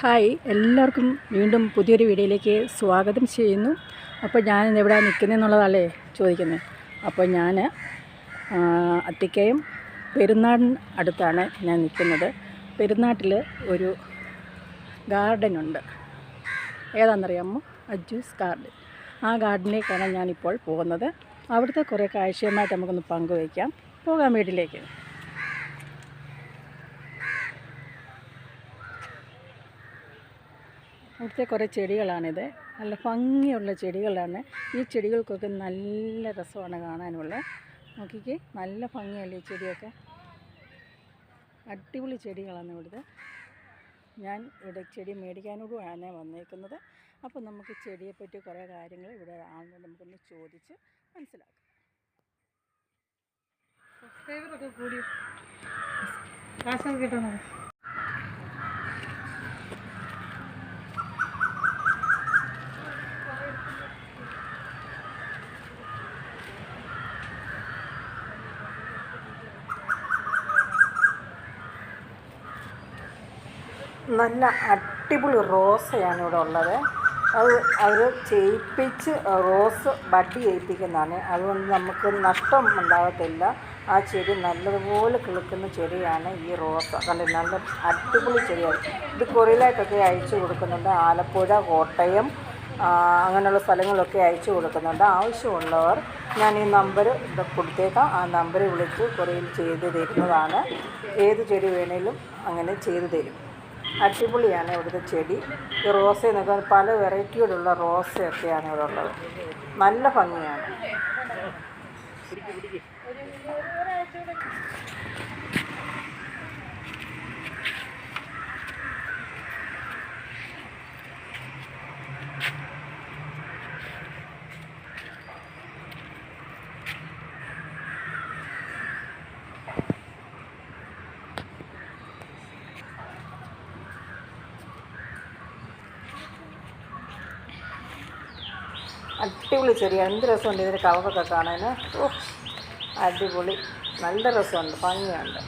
Hi. എല്ലാവർക്കും വീണ്ടും പുതിയൊരു വീഡിയോയിലേക്ക് സ്വാഗതം ചെയ്യുന്നു. അപ്പോൾ ഞാൻ എവിടെ നിൽക്കുന്നതെന്നുള്ളതല്ലേ ചോദിക്കുന്നത്. അപ്പോൾ ഞാൻ അത്തിക്കയം പെരുന്നാടിന് അടുത്താണ് ഞാൻ നിൽക്കുന്നത്. പെരുന്നാട്ടിൽ ഒരു ഗാർഡനുണ്ട് ഏതാണെന്നറിയാമോ? അജ്യൂസ് ഗാർഡൻ. ആ ഗാർഡനിലേക്കാണ് ഞാനിപ്പോൾ പോകുന്നത്. അവിടുത്തെ കുറേ കാഴ്ചയുമായിട്ട് നമുക്കൊന്ന് പങ്കുവയ്ക്കാം. പോകാം വീട്ടിലേക്ക്. അവിടുത്തെ കുറേ ചെടികളാണിത്. നല്ല ഭംഗിയുള്ള ചെടികളാണ്. ഈ ചെടികൾക്കൊക്കെ നല്ല രസമാണ് കാണാനുള്ള. നോക്കിക്ക് നല്ല ഭംഗിയല്ലേ ഈ ചെടിയൊക്കെ? അടിപൊളി ചെടികളാണ് ഇവിടുത്തെ. ഞാൻ ഇവിടെ ചെടി മേടിക്കാനോടുമാണ് വന്നേക്കുന്നത്. അപ്പോൾ നമുക്ക് ചെടിയെപ്പറ്റി കുറേ കാര്യങ്ങൾ ഇവിടെ ആളിനോട് നമുക്കൊന്ന് ചോദിച്ച് മനസ്സിലാക്കാം. സബ്സ്ക്രൈബറൊക്കെ കൂടി. കാശൊക്കെ കിട്ടുന്നത് നല്ല അടിപൊളി റോസയാണ് ഇവിടെ ഉള്ളത്. അത് അവർ ചെയ്യിപ്പിച്ച് റോസ് ബഡ് ചെയ്യിപ്പിക്കുന്നതാണ് അതുകൊണ്ട് നമുക്ക് നഷ്ടം ഉണ്ടാകത്തില്ല. ആ ചെടി നല്ലതുപോലെ കിളുക്കുന്ന ചെടിയാണ് ഈ റോസ്. കണ്ട് നല്ല അടിപൊളി ചെടിയാണ്. ഇത് കൊറിയലായിട്ടൊക്കെ അയച്ചു കൊടുക്കുന്നുണ്ട്. ആലപ്പുഴ കോട്ടയം അങ്ങനെയുള്ള സ്ഥലങ്ങളൊക്കെ അയച്ചു കൊടുക്കുന്നുണ്ട്. ആവശ്യമുള്ളവർ ഞാൻ ഈ നമ്പർ കൊടുത്തേക്കാം. ആ നമ്പർ വിളിച്ച് കൊറിയൽ ചെയ്ത് തരുന്നതാണ്. ഏത് ചെടി വേണേലും അങ്ങനെ ചെയ്തു തരും. അടിപൊളിയാണ് ഇവിടുത്തെ ചെടി. ഈ റോസ എന്നൊക്കെ പല വെറൈറ്റിയോടുള്ള റോസയൊക്കെയാണ് ഇവിടെ ഉള്ളത്. നല്ല ഭംഗിയാണ്. അടിപൊളി ചെടിയാണ് എന്ത് രസമുണ്ട് ഇതിന്റെ കളറൊക്കെ കാണാൻ അടിപൊളി. നല്ല രസമുണ്ട് ഭംഗിയുണ്ട്.